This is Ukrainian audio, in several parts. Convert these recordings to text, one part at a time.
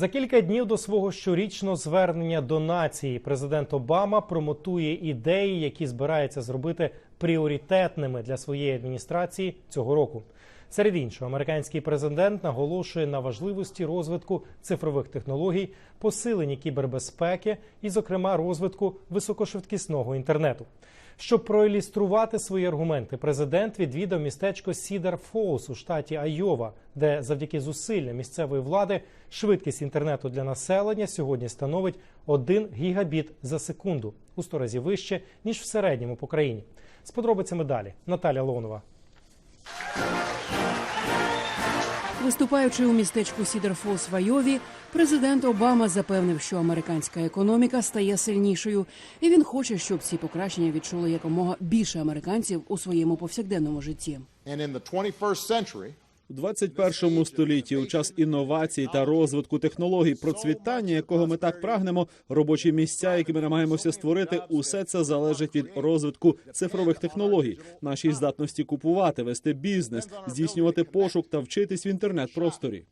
За кілька днів до свого щорічного звернення до нації президент Обама промотує ідеї, які збирається зробити пріоритетними для своєї адміністрації цього року. Серед іншого, американський президент наголошує на важливості розвитку цифрових технологій, посиленні кібербезпеки і, зокрема, розвитку високошвидкісного інтернету. Щоб проілюструвати свої аргументи, президент відвідав містечко Сідар Фолс у штаті Айова, де завдяки зусиллям місцевої влади швидкість інтернету для населення сьогодні становить 1 гігабіт за секунду у 100 разів вище ніж в середньому по країні. З подробицями далі Наталя Лонова. Виступаючи у містечку Сідерфолс в Айові, президент Обама запевнив, що американська економіка стає сильнішою, і він хоче, щоб ці покращення відчули якомога більше американців у своєму повсякденному житті. And in the 21st century, У 21 столітті, у час інновацій та розвитку технологій, процвітання, якого ми так прагнемо, робочі місця, які ми намагаємося створити, усе це залежить від розвитку цифрових технологій, нашій здатності купувати, вести бізнес, здійснювати пошук та вчитись в інтернет-просторі.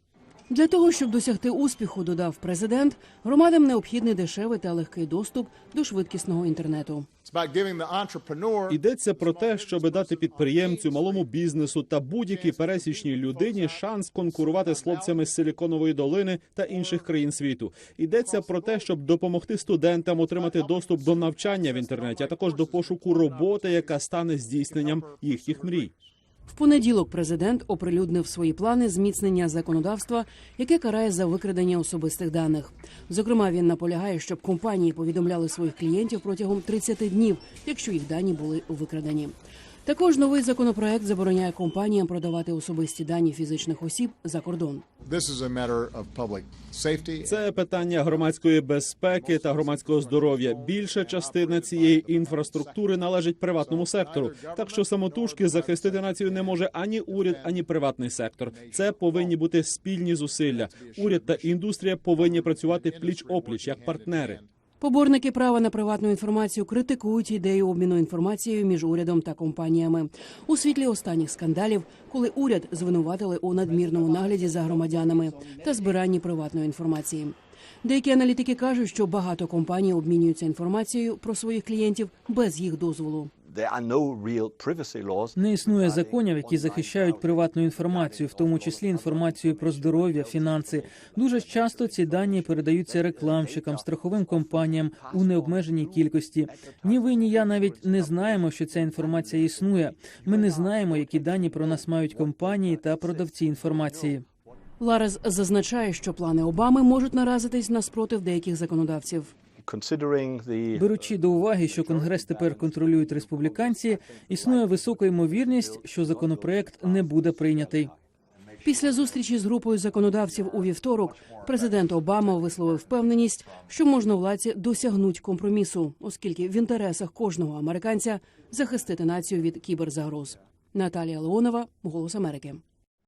Для того щоб досягти успіху, додав президент, громадам необхідний дешевий та легкий доступ до швидкісного інтернету. Йдеться про те, щоб дати підприємцю, малому бізнесу та будь-якій пересічній людині шанс конкурувати з хлопцями з Силіконової долини та інших країн світу. Йдеться про те, щоб допомогти студентам отримати доступ до навчання в інтернеті, а також до пошуку роботи, яка стане здійсненням їхніх мрій. В понеділок президент оприлюднив свої плани зміцнення законодавства, яке карає за викрадення особистих даних. Зокрема, він наполягає, щоб компанії повідомляли своїх клієнтів протягом 30 днів, якщо їх дані були викрадені. Також новий законопроект забороняє компаніям продавати особисті дані фізичних осіб за кордон. Це питання громадської безпеки та громадського здоров'я. Більша частина цієї інфраструктури належить приватному сектору. Так що самотужки захистити націю не може ані уряд, ані приватний сектор. Це повинні бути спільні зусилля. Уряд та індустрія повинні працювати пліч опліч як партнери. Поборники права на приватну інформацію критикують ідею обміну інформацією між урядом та компаніями у світлі останніх скандалів, коли уряд звинуватили у надмірному нагляді за громадянами та збиранні приватної інформації. Деякі аналітики кажуть, що багато компаній обмінюються інформацією про своїх клієнтів без їх дозволу. There are no real privacy laws. Не існує законів, які захищають приватну інформацію, в тому числі інформацію про здоров'я, фінанси. Дуже часто ці дані передаються рекламщикам, страховим компаніям у необмеженій кількості. Ні ви, ні я навіть не знаємо, що ця інформація існує. Ми не знаємо, які дані про нас мають компанії та продавці інформації. Ларес зазначає, що плани Обами можуть наразитись на спротив деяких законодавців. Considering Беручи до уваги, що конгрес тепер контролюють республіканці, існує висока ймовірність, що законопроект не буде прийнятий. Після зустрічі з групою законодавців у вівторок президент Обама висловив впевненість, що можновладці досягнуть компромісу, оскільки в інтересах кожного американця захистити націю від кіберзагроз. Наталія Леонова, Голос Америки.